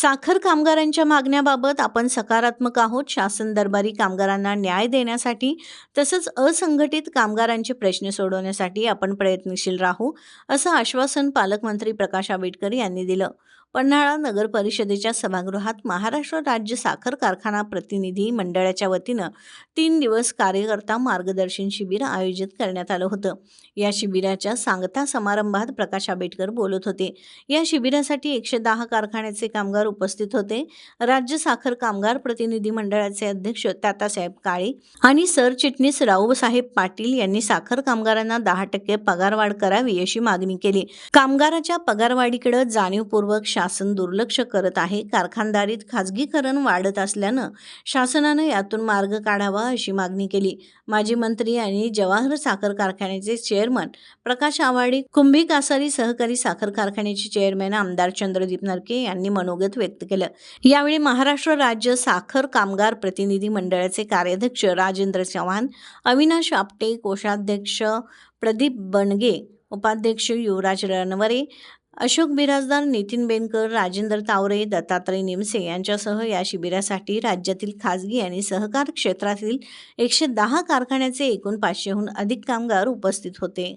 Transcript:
साखर कामगारांच्या मागण्याबाबत आपण सकारात्मक आहोत. शासन दरबारी कामगारांना न्याय देण्यासाठी तसंच असंघटित कामगारांचे प्रश्न सोडवण्यासाठी आपण प्रयत्नशील राहू असं आश्वासन पालकमंत्री प्रकाश आंबेडकर यांनी दिलं. पन्हाळा नगर परिषदेच्या सभागृहात महाराष्ट्र राज्य साखर कारखाना प्रतिनिधी मंडळाच्या वतीनं तीन दिवस कार्यकर्ता मार्गदर्शन शिबिर आयोजित करण्यात आलं होतं. या शिबिराच्या सांगता समारंभात प्रकाश आंबेडकर बोलत होते. या शिबिरासाठी एकशे दहा कारखान्याचे कामगार उपस्थित होते. राज्य साखर कामगार प्रतिनिधी मंडळाचे अध्यक्ष तातासाहेब काळे आणि सरचिटणीस रावसाहेब पाटील यांनी साखर कामगारांना दहा टक्के पगारवाढ करावी अशी मागणी केली. कामगाराच्या पगारवाढीकडे जाणीवपूर्वक शासन दुर्लक्ष करत आहे. कारखानदारीत खाजगीकरण वाढत असल्यानं शासनानं यातून मार्ग काढावा अशी मागणी केली. माजी मंत्री आणि जवाहर साखर कारखान्याचे चेअरमन प्रकाश आवाडी कुंभी कासारी सहकारी साखर कारखान्याचे चेअरमॅन आमदार चंद्रदीप नरके यांनी मनोगत व्यक्त केलं. यावेळी महाराष्ट्र राज्य साखर कामगार प्रतिनिधी मंडळाचे कार्याध्यक्ष राजेंद्र चव्हाण अविनाश आपटे कोषाध्यक्ष प्रदीप बनगे उपाध्यक्ष युवराज रणवरे अशोक बिराजदार नितीन बेनकर राजेंद्र तावरे दत्तात्रय निमसे यांच्यासह या शिबिरासाठी राज्यातील खाजगी आणि सहकार क्षेत्रातील एकशे दहा कारखान्याचे एकूण पाचशेहून अधिक कामगार उपस्थित होते.